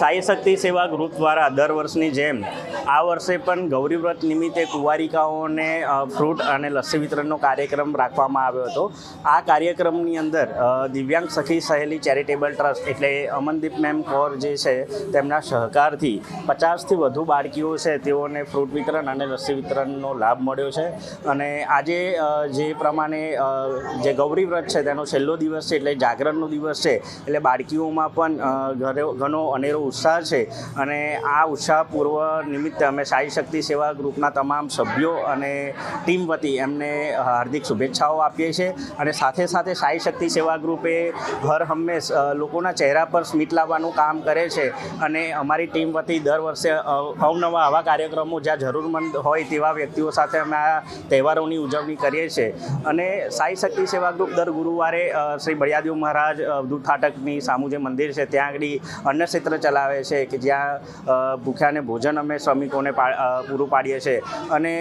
સાઈ શક્તિ સેવા ગ્રુપ દ્વારા દર વર્ષની જેમ આ વર્ષે પણ ગૌરીવ્રત નિમિત્તે કુંવારિકાઓને ફ્રૂટ અને લસ્સી વિતરણનો કાર્યક્રમ રાખવામાં આવ્યો હતો. આ કાર્યક્રમની અંદર દિવ્યાંગ સખી સહેલી ચેરિટેબલ ટ્રસ્ટ એટલે અમનદીપ મેમ કૌર જે છે, તેમના સહકારથી પચાસથી વધુ બાળકીઓ છે, તેઓને ફ્રૂટ વિતરણ અને લસ્સી વિતરણનો લાભ મળ્યો છે. અને આજે જે પ્રમાણે જે ગૌરી વ્રત છે, તેનો છેલ્લો દિવસ છે, એટલે જાગરણનો દિવસ છે, એટલે બાળકીઓમાં પણ ઘણો અનેરો ઉત્સાહ છે અને આ ઉત્સાહપૂર્વ નિમિત્તે અમે સાઈ શક્તિ સેવા ગ્રુપના તમામ સભ્યો અને ટીમ વતી એમને હાર્દિક શુભેચ્છાઓ આપીએ છીએ અને સાથે સાથે સાઈ શક્તિ સેવા ગ્રુપે હર હંમેશ લોકોના ચહેરા પર સ્મિત લાવવાનું કામ કરે છે અને અમારી ટીમ વતી દર વર્ષે અવનવા આવા કાર્યક્રમો જ્યાં જરૂરમંદ હોય તેવા વ્યક્તિઓ સાથે અમે આ તહેવારોની ઉજવણી કરીએ છીએ. અને સાઈ શક્તિ સેવા ગ્રુપ દર ગુરુવારે શ્રી બળિયાદેવ મહારાજ દૂધ ફાટકની સામુ જે મંદિર છે. ત્યાં આગળ અન્ન ક્ષેત્ર ચલાવે છે કે જ્યાં ભૂખ્યાને ભોજન અમે શ્રમિકોને પૂરું પાડીએ છીએ અને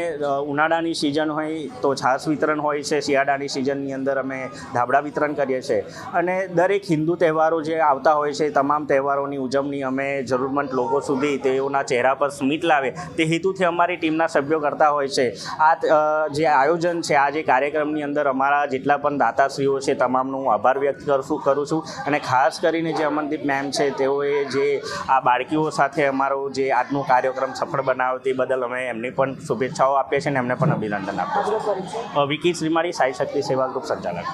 ઉનાળાની સિઝન હોય તો છાશ વિતરણ હોય છે, શિયાળાની સિઝનની અંદર અમે ધાબળા વિતરણ કરીએ છીએ અને દરેક હિન્દુ તહેવારો જે આવતા હોય છે, તમામ તહેવારોની ઉજવણી અમે જરૂરમંદ લોકો સુધી તેઓના ચહેરા પર સ્મિત લાવે. તે હેતુથી અમારી ટીમના સભ્યો કરતા હોય છે. આ જે આયોજન છે, આ જે કાર્યક્રમની અંદર અમારા જેટલા પણ દાતાશ્રીઓ છે, તમામનો હું આભાર વ્યક્ત કરશું, કરું છું. અને ખાસ કરીને જે અમનદીપ મેમ છે, તેઓએ જે આ બાળકીઓ સાથે અમારો જે આજનો કાર્યક્રમ સફળ બનાવ્યો તે બદલ અમે એમની પણ શુભેચ્છાઓ આપીએ છીએ અને એમને પણ અભિનંદન આપીએ છીએ. વિકી શ્રીમાળી સાઈ શક્તિ સેવા ગ્રુપ સંચાલક.